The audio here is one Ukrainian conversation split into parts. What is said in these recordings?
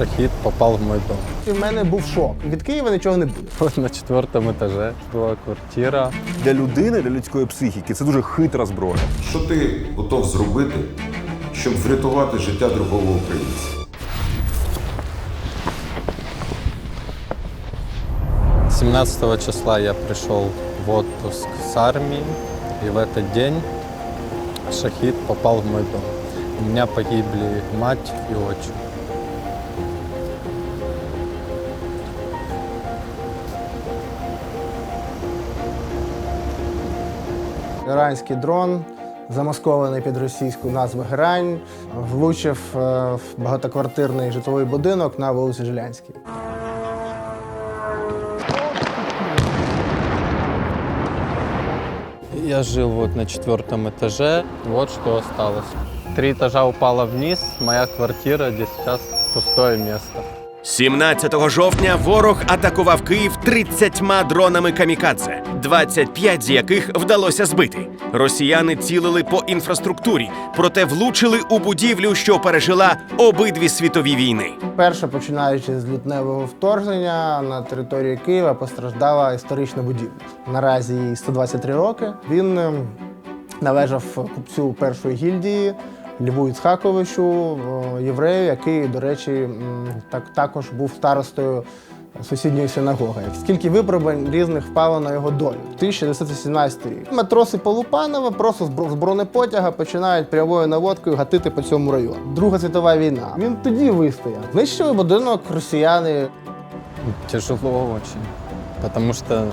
шахид попал в мой дом. І в мене був шок. Від Києва нічого не буде. Вот на четвертом этаже была квартира. Для людини, для людської психіки це дуже хитра зброя. Що ти готов зробити, щоб врятувати життя другого українця? — 17 числа я пришел в отпуск с армии, и в этот день шахид попал в мой дом. У меня погибли мать и отчим. Іранський дрон, замаскований під російську назву Герань, влучив е, в багатоквартирний житловий будинок на вулиці Жилянській. Я жил вот на четвертом этаже. Вот что осталось. Три этажа упало вниз. Моя квартира, где сейчас пустое место. 17 жовтня ворог атакував Київ 30 дронами камікадзе, 25 з яких вдалося збити. Росіяни цілили по інфраструктурі, проте влучили у будівлю, що пережила обидві світові війни. Перше, починаючи з лютневого вторгнення на території Києва, постраждала історична будівля. Наразі їй 123 роки. Він ем, належав купцю першої гільдії Льву Іцхаковичу, е, єврею, який, до речі, так, також був старостою сусідньої синагоги. Скільки випробувань різних впало на його долю. 1918 рік. Матроси Полупанова просто з бро- з бронепотяга починають прямою наводкою гатити по цьому району. Друга світова війна. Він тоді вистояв. Знищили будинок росіяни. Тяжело очень. Потому что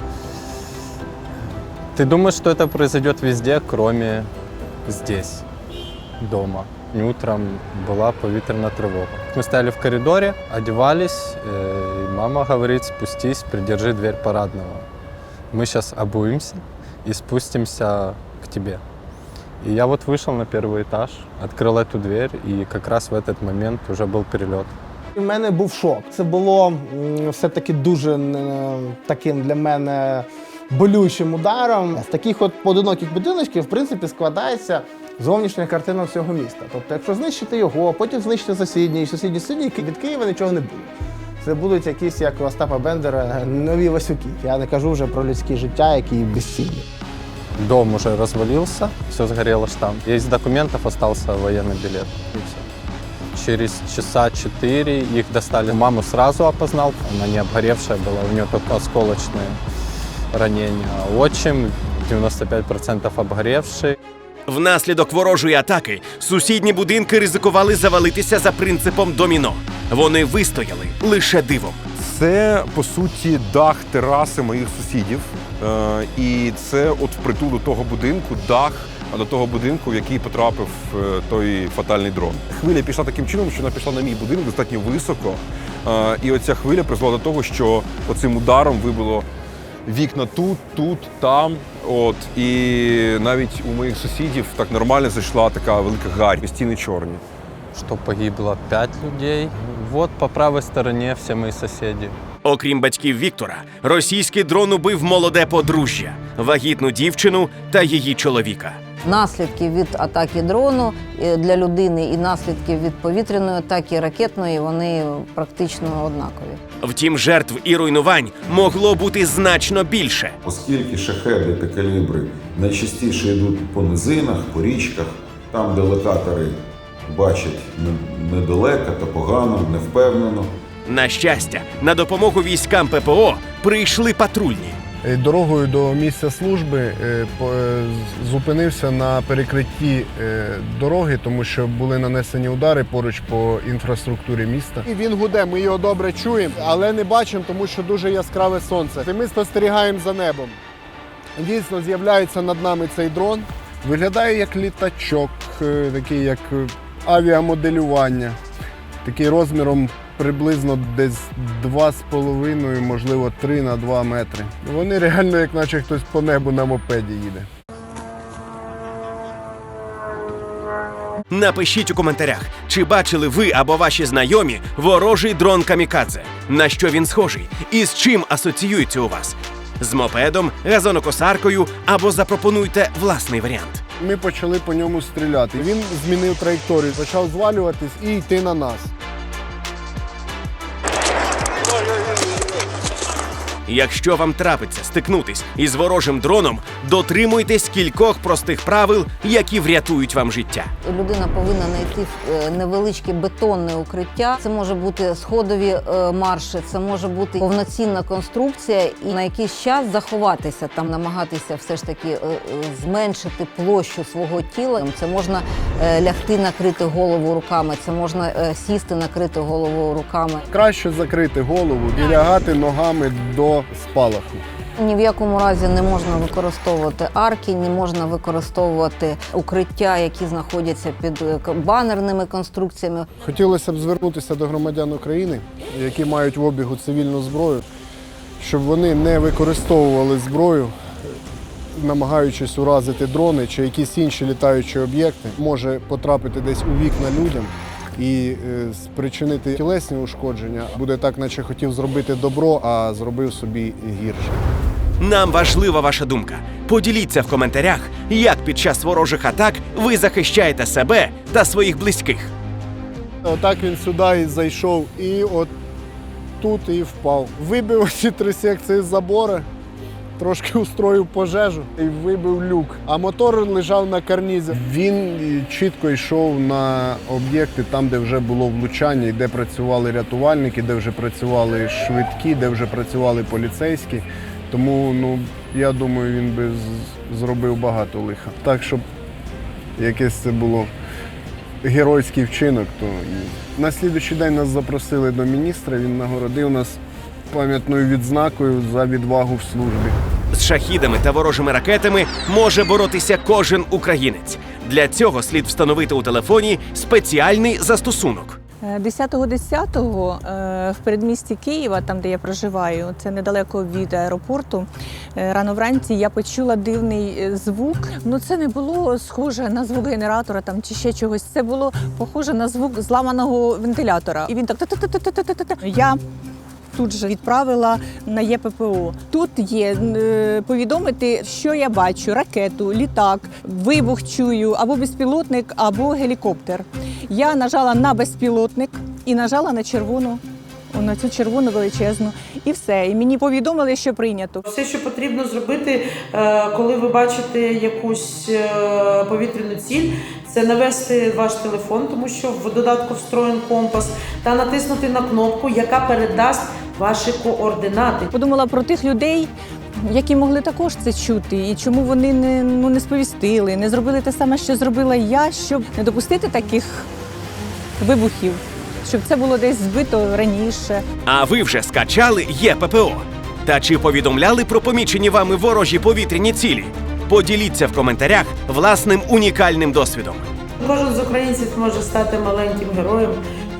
ты думаешь, что это произойдет везде, кроме здесь, дома И Утром была повітряна тривога. Мы стояли в коридоре, одевались, э, и мама говорит, спустись, придержи дверь парадного. Мы сейчас обуемся и спустимся к тебе. И я вот вышел на первый этаж, открыл эту дверь, и как раз в этот момент уже был перелет. У мене був шок. Це було м, все-таки дуже е, таким для мене болючим ударом. З таких от поодиноких будиночків, в принципі, складається зовнішня картина всього міста. Тобто, якщо знищити його, потім знищити сусідній, і сусідні сусідні, від Києва нічого не буде. Це будуть якісь, як у Остапа Бендера, нові Васюки. Я не кажу вже про людське життя, які безцінні. Дом уже развалился, все сгорело штамп. Из документов остался военный билет. И все. Через часа четыре их достали. Маму сразу опознал, она не обгоревшая была, у нее только осколочные ранения. А Отчим 95% обгоревший. Внаслідок ворожої атаки сусідні будинки ризикували завалитися за принципом доміно. Вони вистояли лише дивом. Це по суті дах тераси моїх сусідів. Е, і це от впритул до того будинку, дах до того будинку, в який потрапив е, той фатальний дрон. Хвиля пішла таким чином, що вона пішла на мій будинок достатньо високо. Е, і оця хвиля призвела до того, що оцим ударом вибило вікна тут, тут, там. От і навіть у моїх сусідів так нормально зайшла така велика гарь, стіни чорні. Що погибло пять людей. От по правій стороні всі мої сусіди. Окрім батьків Віктора, російський дрон убив молоде подружжя, вагітну дівчину та її чоловіка. Наслідки від атаки дрону для людини і наслідки від повітряної атаки ракетної вони практично однакові. Втім, жертв і руйнувань могло бути значно більше. Оскільки шахеди та калібри найчастіше йдуть по низинах, по річках, там, де локатори бачать не- недалеко та погано, невпевнено. На щастя, на допомогу військам ППО прийшли патрульні. Е, Дорогою до місця служби е, е, зупинився на перекритті дороги, тому що були нанесені удари поруч по інфраструктурі міста. І він гуде, ми його добре чуємо, але не бачимо, тому що дуже яскраве сонце. І ми спостерігаємо за небом. Дійсно, з'являється над нами цей дрон. Виглядає як літачок, такий як авіамоделювання. Такий розміром приблизно десь 2,5, можливо, 3 на 2 метри. Вони реально, як наче хтось по небу на мопеді їде. Напишіть у коментарях, чи бачили ви або ваші знайомі ворожий дрон камікадзе, на що він схожий і з чим асоціюється у вас? З мопедом, газонокосаркою або запропонуйте власний варіант. Ми почали по ньому стріляти. Він змінив траєкторію, почав звалюватись і йти на нас. Якщо вам трапиться стикнутись із ворожим дроном, дотримуйтесь кількох простих правил, які врятують вам життя. Людина повинна знайти е, невеличке бетонне укриття. Це може бути сходові е, марші, це може бути повноцінна конструкція, і на якийсь час заховатися там, намагатися все ж таки е, зменшити площу свого тіла. Це можна лягти, накрити голову руками, це можна сісти, накрити голову руками. Краще закрити голову і лягати ногами до спалаху. Ні в якому разі не можна використовувати арки, не можна використовувати укриття, які знаходяться під е, банерними конструкціями. Хотілося б звернутися до громадян України, які мають в обігу цивільну зброю, щоб вони не використовували зброю, намагаючись уразити дрони чи якісь інші літаючі об'єкти, може потрапити десь у вікна людям і е, спричинити тілесні ушкодження. Буде так, наче хотів зробити добро, а зробив собі гірше. Нам важлива ваша думка. Поділіться в коментарях, як під час ворожих атак ви захищаєте себе та своїх близьких. Отак він сюди і зайшов, і от тут і впав. Вибив оці три секції забора, трошки устроїв пожежу і вибив люк. А мотор лежав на карнізі. Він чітко йшов на об'єкти, там, де вже було влучання, і де працювали рятувальники, де вже працювали швидкі, де вже працювали поліцейські. Тому ну, я думаю, він би зробив багато лиха. Так, щоб якесь це було геройський вчинок, то. На слідуючий день нас запросили до міністра. Він нагородив нас пам'ятною відзнакою за відвагу в службі. З шахідами та ворожими ракетами може боротися кожен українець. Для цього слід встановити у телефоні спеціальний застосунок. Е, 10.10 е, в передмісті Києва, там де я проживаю, це недалеко від аеропорту. е, Рано вранці я почула дивний звук. Ну це не було схоже на звук генератора там чи ще чогось. Це було похоже на звук зламаного вентилятора. І він так та-та-та-та-та-та-та. Я тут же відправила на ЄППО. Тут є е, повідомити, що я бачу: ракету, літак, вибух чую, або безпілотник, або гелікоптер. Я нажала на безпілотник і нажала на червону. На цю червону величезну, і все. І мені повідомили, що прийнято. Все, що потрібно зробити, е, коли ви бачите якусь е, повітряну ціль, це навести ваш телефон, тому що в додатку встроєн компас, та натиснути на кнопку, яка передасть ваші координати. Подумала про тих людей, які могли також це чути, і чому вони не, ну, не сповістили, не зробили те саме, що зробила я, щоб не допустити таких вибухів, щоб це було десь збито раніше. А ви вже скачали ЄППО? Та чи повідомляли про помічені вами ворожі повітряні цілі? Поділіться в коментарях власним унікальним досвідом. Кожен з українців може стати маленьким героєм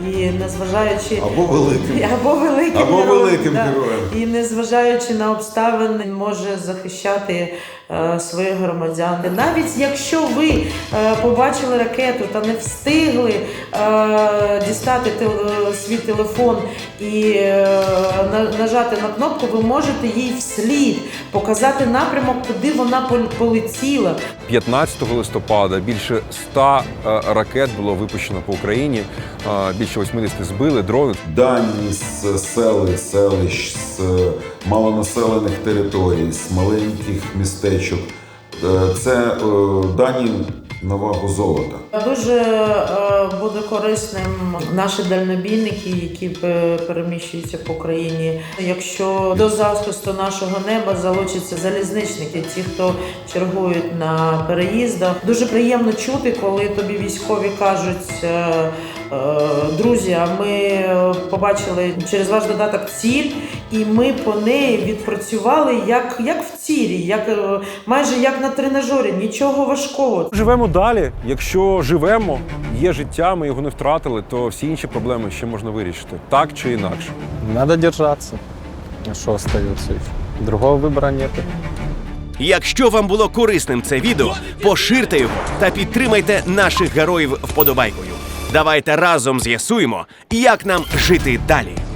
і незважаючи Або великим. або великим Або героєм, великим да. героєм. і незважаючи на обставини, може захищати е, своїх громадян. Навіть якщо ви е, побачили ракету та не встигли е, дістати тел- свій телефон і е, нажати на кнопку, ви можете їй вслід показати напрямок, куди вона полетіла. 15 листопада більше 100 е, ракет було випущено по Україні, е, більше 80 збили дрони. Дані з сел, і селищ, з малонаселених територій, з маленьких містечок. Е, Це дані на вагу золота. Дуже е, буде корисним наші дальнобійники, які переміщуються по країні. Якщо до захисту нашого неба залучаться залізничники, ті, хто чергують на переїздах. Дуже приємно чути, коли тобі військові кажуть. е, е, Друзі, а ми е, побачили через ваш додаток ціль, і ми по неї відпрацювали як, як в цілі, як е, майже як на тренажері, нічого важкого. Живемо далі. Якщо живемо, є життя, ми його не втратили, то всі інші проблеми ще можна вирішити так чи інакше. Надо держаться. А что остается еще? Другого выбора нет. Якщо вам було корисним це відео, поширте його та підтримайте наших героїв вподобайкою. Давайте разом з'ясуємо, як нам жити далі.